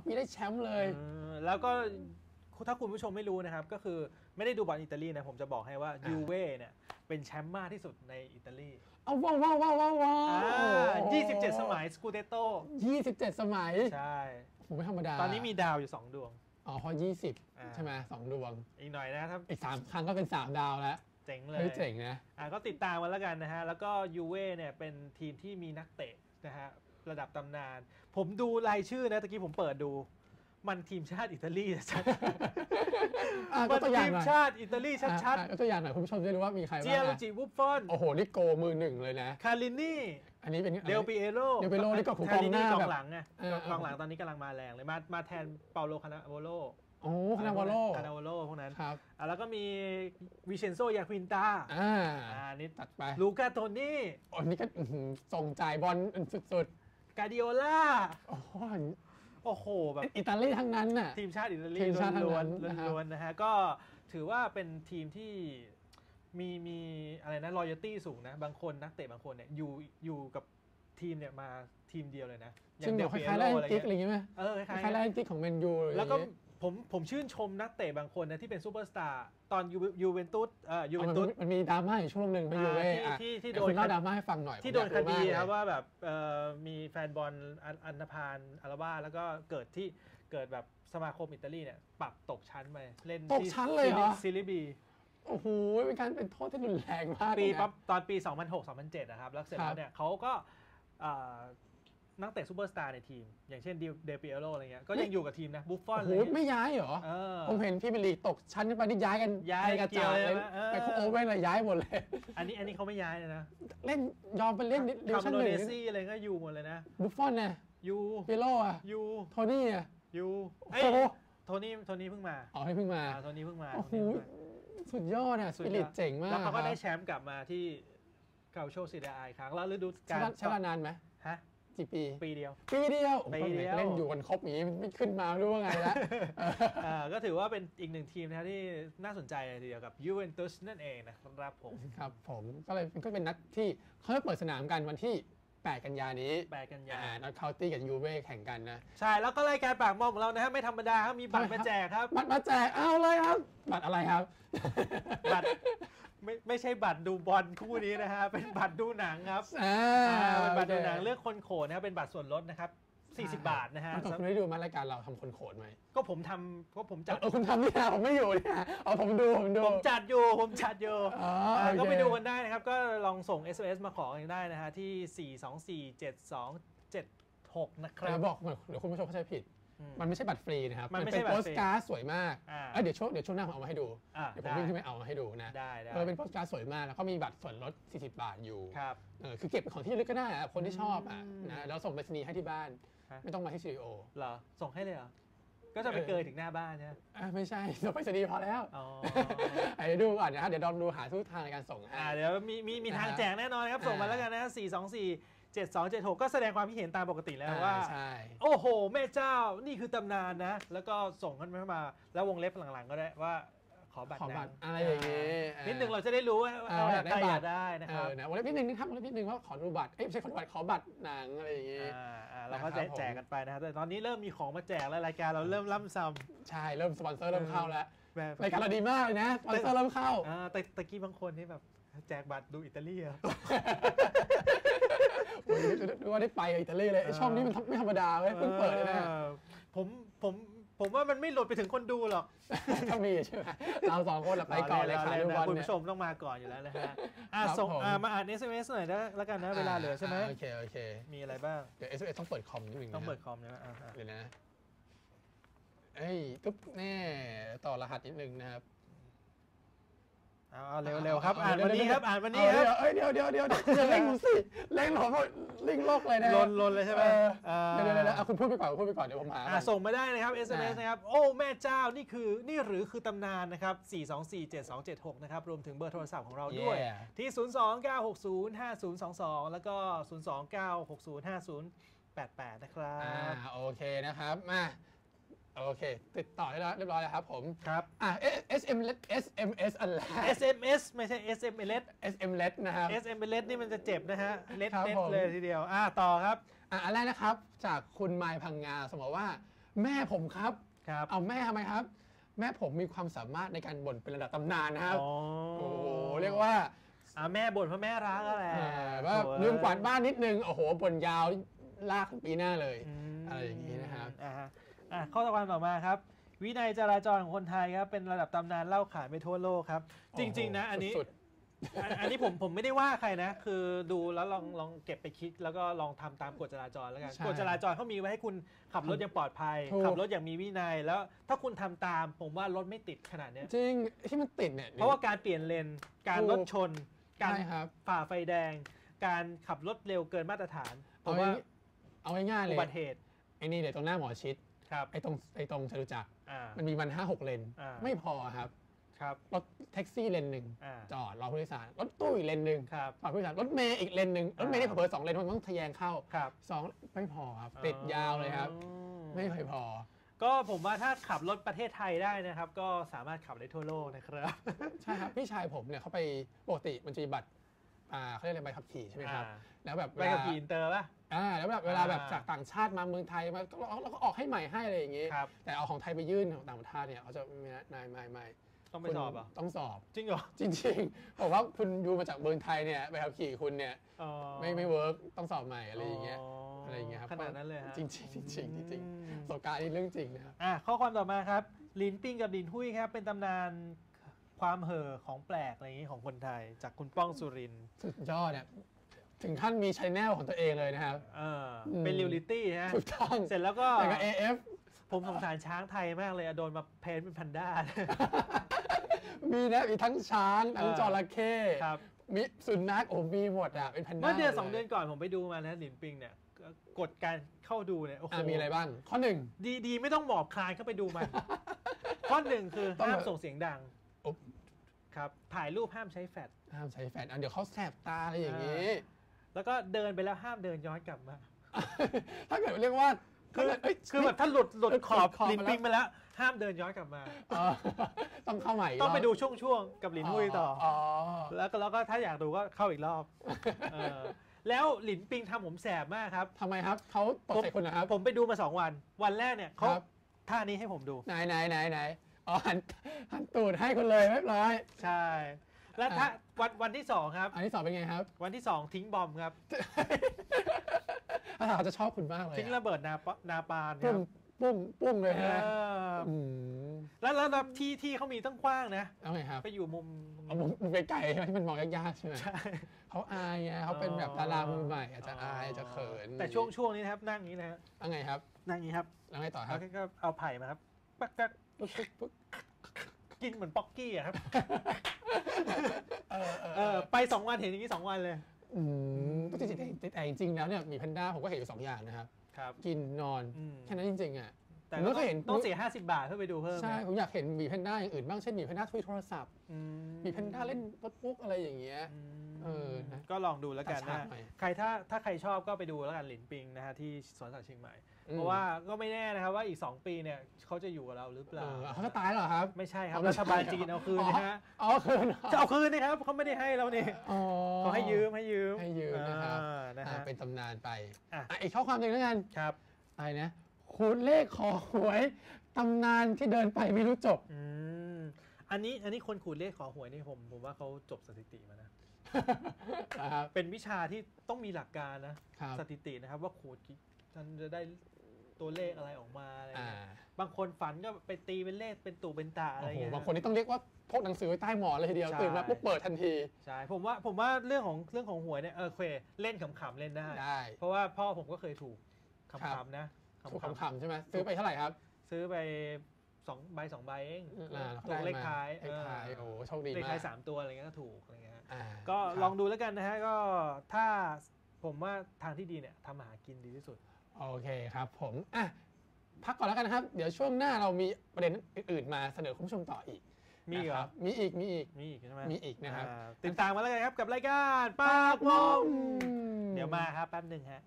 2ปีได้แชมป์เลยเออแล้วก็ถ้าคุณผู้ชมไม่รู้นะครับ ก็คือไม่ได้ดูบอลอิตาลีนะ ผมจะบอกให้ว่าอ่ายูเว่เนี่ยเป็นแชมป์มากที่สุดในอิตาลีเอาว้าวว้าวว้าวว้าวว้าวอ่า27 สมัยสกูเตโต27 สมัยใช่ ผมไม่ธรรมดาตอนนี้มีดาวอยู่ 2 ดวง อ๋อพออ่า 20 ใช่ไหมสองดวง อีกหน่อยนะถ้าอีก 3 ครั้งก็เป็น 3 ดาวแล้วเจ๋งเลย เฮ้ยเจ๋งนะ อ่าก็ติดตามมันแล้วกันนะฮะ แล้วก็ยูเว่เนี่ยเป็นทีมที่มีนักเตะนะฮะ ระดับตำนาน ผมดูรายชื่อนะตะกี้ผมเปิดดู มันทีมชาติอิตาลีชัดอะๆก็มันตัวอย่างทีมหน่อยชาติอิตาลีชัดอะอะก็ตัวอย่างหน่อยคุณผู้ชมจะรู้ว่ามีใครๆบ้างเจียโรนะจิบุฟฟอนโอ้โหนี่โกมือหนึ่งเลยนะ คารินี่อันนี้เป็นเดลปิเอโร Del Piero นี่ก็คือกคาองริหนี่น้ากอแบบงหลังไงเออเออกองหลังตอนนี้กำลังมาแรงเลยมามาแทนเปาโลคานาโวโลโอ้คานาโวโลคานาโวโลพวกนั้นครับอะแล้วก็มีวิเชนโซ ยาควินตา อ่า อ่า นี่ตัดไป ลูกาโตนี่อันนี้ก็อื้อหือส่งจ่ายบอลสุด กาดิโอล่าๆโอ้โหโอ้โหแบบอิตาลีทั้งนั้นน่ะ ทีมชาติอิตาลีทีมชาติทั้งล้วนนั้นนะครับๆล้วนๆนะฮะ ก็ถือว่าเป็นทีมที่มีมีอะไรนะรอยัลตี้สูงนะ บางคนนักเตะบางคนเนี่ยอยู่อยู่กับทีมเนี่ยมาทีมเดียวเลยนะอย่าซึ่งงเดี๋เดยวลคเปียล้ายๆโรแลนอะไรจิกอะไรอเงี้ยย่างงี้ไหมเออคคล้ายล้ายๆแลนจิกของแมนยูๆแล้วก็ ผมผมชื่นชมนักเตะบางคนนะที่เป็นซูเปอร์สตาร์ตอนยูยูเวนตุสเอ่อยูเวนมันตุสมันมีดราม่าอยู่ช่วงหนึ่งไปอยู่เว้ยอ่าอะที่ที่เดี๋ยวโดนคุณเล่าดราม่าให้ฟังหน่อยที่โดนผมคอยากดีมากเลยครับว่าแบบเอ่อมีแฟนบอลอันอันธพาลอาราบ้าแล้วก็เกิดที่เกิดแบบสมาคมอิตาลีเนี่ยปรับตกชั้นไปเล่นตกชั้นเลยเหรอซีรีบีโอ้โหเป็นการเป็นโทษที่รุนแรงมากปีเลยนะปั๊บตอนปี 2006-2007 นะครับแล้วเสร็จครัแล้บวเนี่ยเขาก็เอ่อ นักเตะซูเปอร์สตาร์ในทีม อย่างเช่นเดลเปียโรอะไรเงี้ยก็ยังอยู่กับทีมนะบุฟฟอนโอ้อะโหไรเงี้ยไม่ย้ายเหรอเออผมเห็นพี่เป็นลีกตกชั้นขึ้นไปนี่ย้ายกันย้ายไปกระเกี่ยจาวยเลยเลยนะเออไปโคโอเว่นเลยย้ายหมดเลย อันนี้อันนี้เขาไม่ย้ายเลยนะ เล่นยอมไปเล่นดิวิคาชั่นโมหโนนึ่เดงซี่อะไรก็อยู่หมดเลยนะบุฟฟอนเนี่ยยูเปโลอะยูโทนี่อะยูโอ้เอ้ยโหโทนี่โทนี่เพิ่งมาอ๋อให้เพิ่งมาอ่าโทนี่เพิ่งมาโอ้โหโทนี่เพิ่งมาสุดยอดอะสสุดปิยริอตเจ๋งมากแล้วเขาก็ได้ครับแชมป์กลับมาที่เกาโชซีดาไอครั้งแล้วฤดูใช้กาลเวลาใช้เวลานานไหมฮะ กี่ปี ปีเดียว ปีเดียวปีเดียว เล่นอยู่กันครบอย่างนี้ไม่ขึ้นมาไม่รู้ว่าไงแล้ว อ่าก็ถือว่าเป็นอีกหนึ่งทีมนะครับที่น่าสนใจเลยทีเดียวกับยูเวนตุสนั่นเองนะครับผม ครับผมก็เลยก็เป็นนัดที่เขาจะเปิดสนามกันวันที่ 8 กันยานี้แปดกันยา อ่านัดเคาน์ตี้กับยูเว่แข่งกันนะใช่แล้วก็รายการปากหมอของเรานะฮะไม่ธรรมดาครับมีบัตรมาแจกครับ บัตรมาแจกเอาเลยครับ บัตรอะไรครับ บัตร ไม่ไม่ใช่บัตรดูบอลคู่นี้นะฮะ เป็นบัตรดูหนังครับอ่าอ่าเป็นบัตรดูหนังโคเลือกคนโขนนะครับเป็นบัตรส่วนลดนะครับ40 บาทนะฮะมันคุณได้ดูไหมรายการเราทำคนโขนไหม ก็ผมทำก็ผมจัดเออคุณทำนี่นะผมไม่อยู่เนี่ยเอาผมดูผมดูผมจัดอยู่ผมจัดอยู่อ๋ออ่าโอเคก็ไปดูกันได้นะครับ ก็ลองส่ง SMS มาขอกันได้นะฮะที่ 4247276 นะครัเดี๋บยวบอกเดี๋ยวคุณผู้ชมเข้าใจผิดอื มมันไม่ใช่บัตรฟรีนะครับมันไม่เป็ใช่นบัตรโปฟรีสการ์ดสวยมากอ่าเอ้ยเดี๋ยวช่วงเดี๋ยวช่วงหน้าผมเอามาให้ดูอ่าเดี๋ยวผมได้วิ่งขึ้นไปเอามาให้ดูนะได้ได้ เออเป็นโปสการ์ดสวยมากแล้วก็มีบัตรส่วนลด 40 บาทอยู่ครับ เออคือเก็บเป็นของที่ระลึกก็ได้อะคนที่ชอบอะอืมนะแล้วส่งไปรษณีย์ให้ที่บ้าน ฮะ ไม่ต้องมาที่สตูดิโอ เหรอ ส่งให้เลยเหรอ ก็จะไปเออ เกยถึงหน้าบ้านใช่ไหมอะไม่ใช่ส่งไปรษณีย์พอแล้วอ๋ออะเดี๋ยวดูก่อนนะฮะเดี๋ยวลองดูหาทุกทางในการส่งให้ อ่าเดี๋ยวมีมีมีทางนะฮะแจกแน่นอนนะครับ ส่งมาอ่าแล้วกันนะ 4 2 4 7 2 7 6 ก็แสดงความคิดเห็นตามปกติแล้วอ่าว่า ใช่ โอ้โห แม่เจ้านี่คือตำนานนะ แล้วก็ส่งกันมา แล้ววงเล็บหลังๆ ก็ได้ว่าขอบัตรขอบัตรหนังอะไรอย่างงี้านิดหนึ่งเราจะได้รู้ว่าอ่าอยากได้ใครอยากบัตรได้นะครับเออนะวันนี้นิดนึงนะครับวันนี้นิดนึงว่าขอดูบัตรเอ้ยไม่ใช่ขอดูบัตรขอบัตรหนังอะไรอย่างงี้อ่าอ่าเราก็นะครับผมแจกกันไปนะครับแต่ตอนนี้เริ่มมีของมาแจกแล้วรายการเราเริ่มล่ำซ้ใช่เริ่มสปอนเซอร์เริ่มเข้าแล้วำแบบรายการเราดีมากเลยนะสปอนเซอร์เริ่มเข้าอ่าแต่ตะกี้บางคนที่แบบแจกบัตรดูอิตาลีอะโอ้ยดู ว่าได้ไปอิตาลีเลยไอ้ช่องนี้มันไม่ธรรมดาเว้ยเพิ่งเปิดเลยนะผมผมผมว่ามันไม่หลุดไปถึงคนดูหรอกถ้ามีใช่ไหมเราสองคนไปก่อนเลยค่ะรดูนะบคุณผู้ชมต้องมาก่อนอยู่แล้วนะฮะอะส่งมอะมาอ่าน SMS หน่อยนะแล้วกันนะเวลาเหลือใช่ไหมโอเคโอเค มีอะไรบ้าง เดี๋ยว s อ s ต้องเปิดคอมนิดนึงต้องเปิดคอมใช่ไหมอะอะเดี๋ยวนะเอ้ยตุ๊บแน่ต่อรหัสนิดนึงนะครับ เอาเอาเร็วเร็วครับเอ่านวันนี้ครับอ่านวันนี้คเดี๋รับยวเอ้ยเดี๋ยวเดี๋ยวเดี๋ยวเดี๋ยวเร่งผมสิเร่งผมเร่งโลกเลยนะลนลนเลยใช่ไหมเอออ่าเดี๋ยวเดี๋ยวเดี๋ยวเอาคุณพูดไปก่อนคุณพูดไปก่อนเดี๋ยวผมหาอะส่งมาได้นะครับ SMS อะนะครับโอ้แม่เจ้านี่คือนี่หรือคือตำนานนะครับ 4247276 นะครับ รวมถึงเบอร์โทรศัพท์ของเราด้วย Yeah ที่ 029605022 แล้วก็ 029605088 นะครัอ่าบโอเคนะครับมา โอเค ติดต่อได้แล้วเรียบร้อยแล้วครับผม ครับ อะ SM SMS อันแรก SMS ไม่ใช่ SMS SMS นะครับ SMS นี่มันจะเจ็บนะฮะเล็ดครับเล็ดผม เลยทีเดียว อ่าต่อครับ อะอันแรกนะครับ จากคุณไมายพังงาสมมติว่า แม่ผมครับ ครับ เอาแม่ทำไมครับ แม่ผมมีความสามารถในการบ่นเป็นระดับตำนานนะครับ อ๋อโอ้โหเรียกว่าอ่าแม่บ่นเพราะแม่รักก็แหละอ่าว่าโถ่ลืมกวาดบ้านนิดนึง โอ้โหบ่นยาวลากถึงปีหน้าเลยมอะไรอย่างนี้นะครับ อ่าฮะ อะข้อต่อมาต่อมาครับ วินัยจราจรของคนไทยครับเป็นระดับตำนานเล่าขานไปทั่วโลกครับ จริง ๆ นะ อันนี้สุดอันอันนี้ผมผมไม่ได้ว่าใครนะ คือดูแล้วลองลองเก็บไปคิด แล้วก็ลองทำตามกฎจราจรแล้วกันใช่กฎจราจรเขามีไว้ให้คุณขับรถอย่างปลอดภัย ถูก ขับรถอย่างมีวินัยแล้วถ้าคุณทำตามผมว่ารถไม่ติดขนาดเนี้ยจริงที่มันติดเนี่ย เพราะว่าการเปลี่ยนเลนการถูกรถชน การใช่ครับ ฝ่าไฟแดง การขับรถเร็วเกินมาตรฐานผเอามว่าเอาง่ายๆเลอุยบัติเหตุไอ้นี่เดี๋ยวตรงหน้าหมอชิด ครับไอ้ตรงไอ้ตรงจตุจักรอ่ามันมีมันห้าหกเลน อ่า ไม่พอครับครับ รถแท็กซี่เลนหนึ่งอ่า จอดรอผู้โดยสารรถตู้อีกเลนหนึ่งครับรอผู้โดยสารรถเมย์อีกเลนหนึ่งรถเมย์นี่อ่าเผลอๆสองเลนมันต้องทะแยงเข้าครับ สองไม่พอครับติดยาวเลยครับ อืมไม่เคยพอ ก็ผมว่าถ้าขับรถประเทศไทยได้นะครับ ก็สามารถขับได้ทั่วโลกนะครับ ใช่ครับพี่ชายผมเนี่ยเขาไปปกติมันจะมีบัตรอ่าเขาเรียกอะไรใบขับขี่ใช่ไหมครับอ่า แล้วแบบไปกับขี่อินเตอร์ป่ะ อ่าแล้วแบบเวลาแบบอ่าจากต่างชาติมาเมืองไทยมาก็เราก็ออกให้ใหม่ให้อะไรอย่างงี้ครับ แต่เอาของไทยไปยื่นของต่างประเทศเนี่ยเขาจะไม่ไม่ไม่ไม่ต้องไปคุณสอบเหรอะต้องสอบ จริงเหรอจริงๆบอกว่าคุณอยู่มาจากเมืองไทยเนี่ยใบขับขี่คุณเนี่ยอ๋อ ไม่ไม่เวิร์กต้องสอบใหม่อะไรอย่างเงี้ยอะไรอย่างเงี้ยครับขนาดนั้นเลยฮะจริงๆจริงๆจริงๆจริงอืม ๆประสบการณ์นี่เรื่องจริงนะครับ อะข้อความต่อมาครับลินปิ้งกับลินหุ้ยครับ เป็นตำนานความเห่อของแปลกอะไรอย่างนี้ของคนไทย จากคุณป้องสุรินทร์ สุดยอดเนี่ย ถึงขั้นมีชแนลของตัวเองเลยนะครับ เออเป็นอืมเรียลลิตี้ฮะถูกต้องเสร็จแล้วก็แต่กับ AF ผมสงสารช้างไทยมากเลยอะโดนมาเพนเป็นแพันด้า มีนะมีทั้งช้างทั้งเออจระเข้ครับ มีสุนัขโอ้มีหมดอะเป็นแพนด้าเมื่อเดือนหมสองลยเดือนก่อนผมไปดูมานะหลินปิงเนี่ยกดการเข้าดูเนี่ยโอ้โหอะมีอะไรบ้าง ข้อหนึ่งดีดีไม่ต้องหมอบคลานเข้าไปดูมัน ข้อหนึ่งคือต้องห้ามส่งเสียงดังอุ๊บครับถ่ายรูปห้ามใช้แฟลชห้ามใช้แฟนอะเดี๋ยวเขาแสบตาอะไรอย่างนี้ แล้วก็เดินไปแล้วห้ามเดินย้อนกลับมา ถ้าเกิดเรียกว่าคือถ้าเกิดเยคือแบบถ้าหลุดหลุดหลุดขอบขอบลินมาแล้วปิงไปแล้ว ห้ามเดินย้อนกลับมาเออต้องเข้าใหม่กต้องไปรบดูช่วงๆกับหลินหุ้ยต่อออ๋อแล้วก็แล้วก็ถ้าอยากดูก็เข้าอีกรอบเออแล้วหลินปิงทำผมแสบมากครับทำไมครับเขาตกใส่คุณนะครับ ผมไปดูมาสองวัน วันแรกเนี่ยเขาครับท่านี้ให้ผมดู ไหนไหนไหนไหนอ๋อหันหันตูดให้คุณเลยเรียบร้อยใช่ แล้วถ้าวันวันที่สองครับ อันที่สองเป็นไงครับ วันที่สองทิ้งบอมครับถ้าทางเขาจะชอบคุณมากเลยทิ้งอะระเบิดนาปะนาปานคปุ้รัมบปุ้มปุ้มเลยเอฮะอมแล้วแล้วแล้วที่ที่เขามีตั้งกว้างนะเอาไงครับไปอยู่มุมเอามุมมุมไกลๆใช่ไหมที่มันมองยากๆใช่ไหมใช่เขาอายไงเขาเป็นแบบดารามือใหม่อาจจะอายอาจจะเขิน แต่ช่วงช่วงนี้นะครับนั่งอย่างนี้นะฮะเอาไงครับ นั่งอย่างนี้ครับแล้วไงต่อคแล้รัวบก็เอาไผ่มาครับปักปักปึ๊กปึ๊กปึ๊ กกินเหมือนป๊อกกี้อะครับ เออเออเออไปสองวันเห็นอย่างนี้สองวันเลย อืมแต่จริงๆแต่จริงๆแล้วเนี่ยหมีแพนด้าผมก็เห็นอยู่สองอย่างนะครับ ครับ กินนอนอืม แค่นั้นจริงๆอะ แต่ผมก็ก็เคยเห็น ต้องเสียห้าสิบบาทเพื่อไปดูเพิ่มใช่นะผมอยากเห็นหมีแพนด้าอย่างอื่นบ้าง เช่นหมีแพนด้าคุยโทรศัพท์อืหมีแพนด้าเล่นรถปุ๊กอะไรอย่างเงี้ยอืมเออนะก็ลองดูแล้วกันตัดนะฉากหน่อยใครถ้าถ้าใครชอบก็ไปดูแล้วกันหลินปิงนะฮะที่สวนสัตว์เชียงใหม่อืมเพราะว่าก็ไม่แน่นะครับว่าอีก 2 ปีเนี่ยเขาจะอยู่กับเราหรือเปเอล่าอเขาก็ตายแล้วเหรอครับ ไม่ใช่ครับอ๋อไม่รัใช่ฐบาลจีนเอาคืนนะฮะอ๋อคืนเหรอจะเอาคืนนี่ครับเขาไม่ได้ให้เรานี่อ๋อเขาให้ยืมให้ยืมให้ยืมนะครับอ่านะอ่าฮะเป็นตำนานไปอะอะอีกข้อความหนึ่งแล้วกันครับอะไรนะ ขูดเลขขอหวยตำนานที่เดินไปไม่รู้จบ อืมอันนี้อันนี้คนขูดเลขขอหวยนี่ผมผมว่าเขาจบสถิติมานะนะ ครับ เป็นวิชาที่ต้องมีหลักการนะครับ สถิตินะครับ ว่าขูดกี่มันจะได้ตัวเลขอะไรออกมาอะไรอ่าเงี้ยบางคนฝันก็ไปตีเป็นเลขเป็นตู่เป็นตาอะไรโอ้โหเงี้ย บางคนนี่ต้องเรียกว่าพกหนังสือไว้ใต้หมอนเลยทีเดียวใช่ ตื่นมาปุ๊บเปิดทันทีใช่ผมว่าผมว่าเรื่องของเรื่องของหวยเนี่ยเออโอเคเล่นขำๆเล่นได้ ได้ เพราะว่าพ่อผมก็เคยถูกครับขำๆนะ ถูกขำคำๆใช่ไหมซื้อไปเท่าไหร่ครับๆซื้อไปสองใบสองใบเองอ่าถูกเลขท้ายเลขท้ายเอโอ้อโหโชคดีเลขมาท้ากยสามตัวอะไรเงี้ยก็ถูกอะไรเงี้ยอ่าก็ครับลองดูแล้วกันนะฮะก็ถ้าผมว่าทางที่ดีเนี่ยทำอาหารกินดีที่สุด โอเคครับผมอะพักก่อนแล้วกันนะครับ เดี๋ยวช่วงหน้าเรามีประเด็นอื่นๆมาเสนอคุณผู้ชมต่ออีกมีเหรนะคอบมีอีกมีอีก มีอีกใช่ไหมมีอีกนะครับ อ่าติดตามมาแล้วกันครับกับรายการปากวง เดี๋ยวมาครับแป๊บหนึ่งฮะ